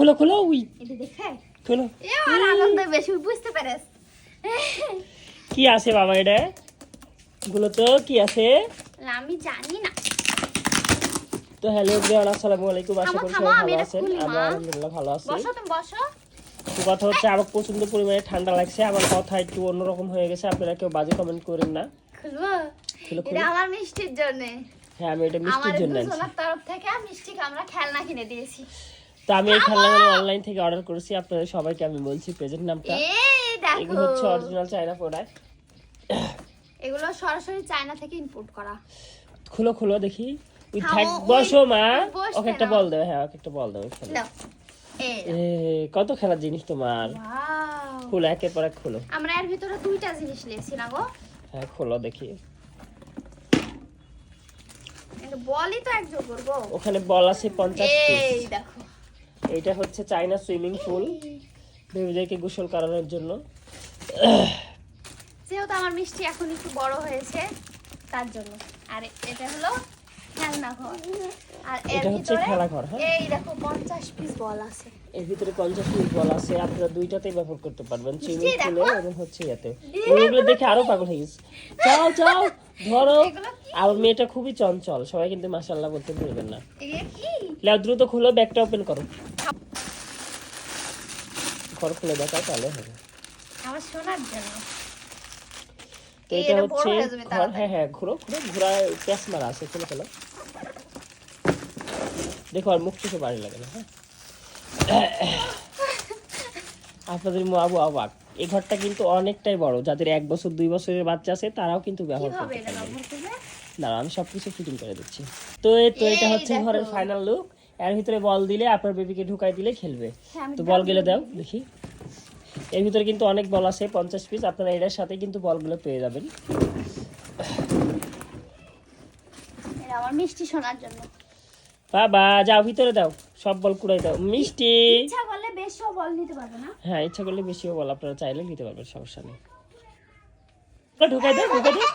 খোলো খোলো উই। খোলো। এ আর আনন্দ বেশি বুঝতে পারিস কি আছে বাবা এটা? গুলো তো কি আছে? আমি জানি না। তো হ্যালো এভরিওয়ান আসসালামু আলাইকুম। আশা করি সবাই ভালো আছেন। খুলি, আমি মা। আলহামদুলিল্লাহ ভালো আছি। বসো তুমি বসো। তো কথা হচ্ছে আমার প্রচণ্ড পরিমাণে ঠান্ডা লাগছে। আমার কথা একটু অন্যরকম হয়ে গেছে। আপনারা কেউ বাজে কমেন্ট করেন না। খুলবো? এটা। আমার মিষ্টির জন্য। হ্যাঁ আমি এটা আমার মিষ্টির জন্য দুজনের তরফ থেকে মিষ্টিকে আমরা খেলনা কিনে দিয়েছি। তো আমি এই খেলনাগুলো অনলাইন থেকে অর্ডার করেছি আপনাদের সবাইকে আমি বলছি প্রেজেন্ট নামটা। এই দেখো! এগুলো হচ্ছে অরিজিনাল চাইনা প্রোডাক্ট এগুলো সরাসরি চায়না থেকে ইম্পোর্ট করা। খুলো খুলো দেখি। উই থামো, থাক বসো মা। ওকে একটা বল দেবে হ্যাঁ ওকে একটা বল দেবে খেলো। দাও। এই এ কত খেলার জিনিস তোমার! খুলো একের পর এক খুলো। আমরা এর ভিতরে দুইটা জিনিস নিয়েছি না গো। হ্যাঁ খোলো দেখি। বলই তো এক যোগ করব। ওখানে বল আছে পঞ্চাশ এই দেখো। এইটা হচ্ছে চাইনা সুইমিং পুল। বেবিদেরকে গোসল করানোর জন্য। যেহেতু আমার মিষ্টি এখন একটু বড় হয়েছে তার জন্য। আর এটা হলো খেলনা ঘর। আর এর এটা হচ্ছে ভিতরে খেলাঘর, হ্যাঁ? এই দেখো পঞ্চাশ পিস বল আছে। এর ভিতরে পঞ্চাশ পিস বল আছে আপনারা দুইটাতেই ব্যবহার করতে পারবেন সুইমিং। পুলে এবং হচ্ছে ইয়াতে। দেখে আরও পাগল হয়ে গেছে। চাও চাও ধরো। আর মেয়েটা খুবই চঞ্চল সবাই কিন্তু মাসাল্লাহ বলতে ভুলবেন না। লাও দ্রুত খুলো ব্যাগটা ওপেন করো। ঘর খুলে দেখাও তাহলে হবে। আমার শোনার জন্য। তো এটা এটা হচ্ছে তাড়াতাড়ি। হ্যাঁ হ্যাঁ ঘুরো ঘুরো মারা আছে খুলে ফেলো দেখো আর মুখ চোখে বাড়ি লাগে না হ্যাঁ। আপনাদের আবু অবাক এই ঘরটা কিন্তু অনেকটাই বড়। যাদের এক বছর দুই বছরের বাচ্চা আছে তারাও কিন্তু ব্যবহার করতে পারবে। দাঁড়া আমি সবকিছু ফিটিং করে দিচ্ছি। তো তো এটা হচ্ছে ঘরের ফাইনাল লুক এর ভিতরে বল দিলে আপনার বেবিকে ঢুকাই দিলে খেলবে। হ্যাঁ, তো বলগুলো দাও দেখি। এর ভিতরে কিন্তু অনেক বল আছে পঞ্চাশ পিস আপনারা এটার সাথে কিন্তু বলগুলো পেয়ে যাবেন। আমার মিষ্টি শোনার জন্য। বাবা যাও ভিতরে দাও সব বল কুড়াই দাও। মিষ্টি! ইচ্ছা করলে বেশিও বল নিতে পারবে না? হ্যাঁ ইচ্ছা করলে বেশিও বল আপনারা চাইলে নিতে পারবেন সমস্যা নেই। ঢুকাই দাও ঢুকাই দাও।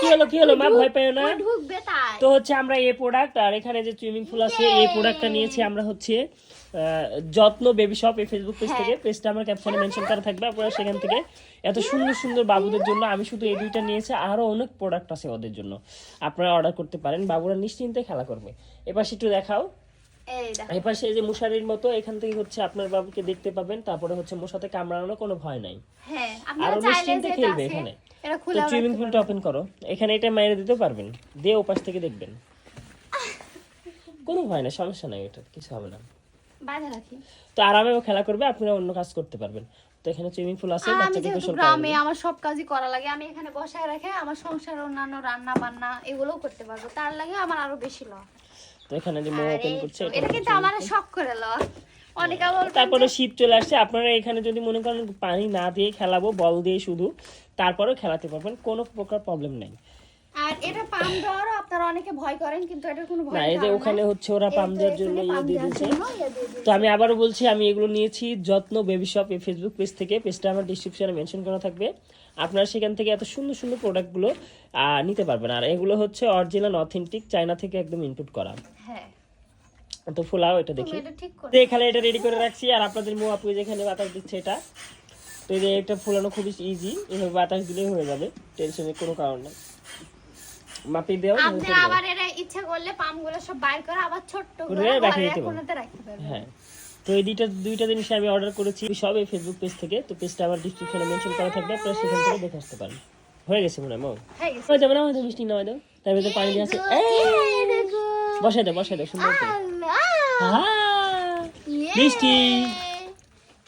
কি হলো কি হলো মা ভয় পেও না? ঢুকবে তো হচ্ছে আমরা এই প্রোডাক্ট আর এখানে যে সুইমিং পুল আছে এই প্রোডাক্টটা নিয়েছি আমরা হচ্ছে যত্ন বেবি শপ এই ফেসবুক পেজ থেকে। পেজটা আমার ক্যাপশনে মেনশন করা থাকবে আপনারা সেখান থেকে। এত সুন্দর সুন্দর বাবুদের জন্য আমি শুধু এই দুইটা নিয়েছি আরও অনেক প্রোডাক্ট আছে ওদের জন্য। আপনারা অর্ডার করতে পারেন বাবুরা নিশ্চিন্তে খেলা করবে। এবার একটু দেখাও। এই এবার যে মশারির মতো এখান থেকে হচ্ছে আপনার বাবুকে দেখতে পাবেন। তারপরে হচ্ছে মশাতে কামড়ানোর কোনো ভয় নাই। হ্যাঁ আরও আপনারা চাইলে নিশ্চিন্তে খেলবে এখানে। এটা তো খুলে সুইমিং পুলটা ওপেন করো। এখানে এটা মাইরে দিতে পারবেন। দিয়ে ওপাশ থেকে দেখবেন। কোনো ভয় না সমস্যা নাই এটা কিছু হবে না। বাঁধা রাখি। তো আরামেও খেলা করবে আপনারা অন্য কাজ করতে পারবেন। তো এখানে সুইমিং পুল আছে বাচ্চাকে গোসল গ্রামে আমার সব কাজই করা লাগে আমি এখানে বসায় রেখে আমার সংসার অন্যান্য রান্না বান্না এগুলোও করতে পারব। তার লাগে আমার আরও বেশি লস। তো এখানে যে মো ওপেন করছে এটা কিন্তু আমার শখ করে তারপরে শীত চলে আসছে আপনারা এখানে যদি মনে করেন পানি না দিয়ে খেলাবো বল দিয়ে শুধু তারপরেও খেলাতে পারবেন কোনো প্রকার প্রবলেম নেই। আর এটা পাম দেওয়ারও আপনারা অনেকে ভয় করেন কিন্তু এটার কোনো ভয় না এই যে ওখানে হচ্ছে ওরা পাম দেওয়ার জন্য ইয়ে দিয়ে দিয়েছে। দিয়েছে তো আমি আবারও বলছি আমি এগুলো নিয়েছি যত্ন বেবি শপ এই ফেসবুক পেজ থেকে পেজটা আমার ডিসক্রিপশনে মেনশন করা থাকবে। আপনারা সেখান থেকে এত সুন্দর সুন্দর প্রোডাক্টগুলো নিতে পারবেন। আর এগুলো হচ্ছে অরিজিনাল অথেন্টিক চায়না থেকে একদম ইনপুট করা। হ্যাঁ। তো ফুলাও এটা দেখি। এখানে এটা রেডি করে রাখছি আর আপনাদের মো আপু যেখানে বাতাস দিচ্ছে এটা তো এই যে এটা ফুলানো খুবই ইজি এভাবে বাতাস দিলেই হয়ে যাবে টেনশনের কোনো কারণ নেই। মাপি দেও। আপনি আবার এটা ইচ্ছা করলে পামগুলো সব বাইর করে আবার ছোট্ট করে। কোণাতে রাখতে পারবেন। হ্যাঁ। তো এই দুইটা দুইটা জিনিস আমি অর্ডার করেছি। সব এই ফেসবুক পেজ থেকে। তো পেজটা আমার ডিসক্রিপশনে মেনশন করা থাকবে। আপনারা সেখান থেকে দেখে আসতে পারেন। হয়ে গেছে মনে হয় মৌ? হয়ে যাবে না? হয়তো মিষ্টি নামাই দাও। তার ভিতরে পানি দিয়ে আছে। বসাই দাও বসাই দাও সুন্দর করে। মিষ্টি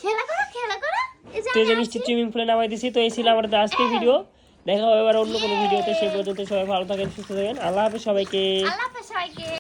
খেলা করো খেলা করো। এই যে তো এই যে মিষ্টি সুইমিং পুলে নামাই দিছি তো এই ছিল আমাদের আজকের ভিডিও দেখা হবে এবার অন্য কোনো ভিডিওতে সেই পর্যন্ত সবাই ভালো থাকেন সুস্থ থাকেন। আল্লাহ হাফেজ সবাইকে। আল্লাহ হাফেজ সবাইকে।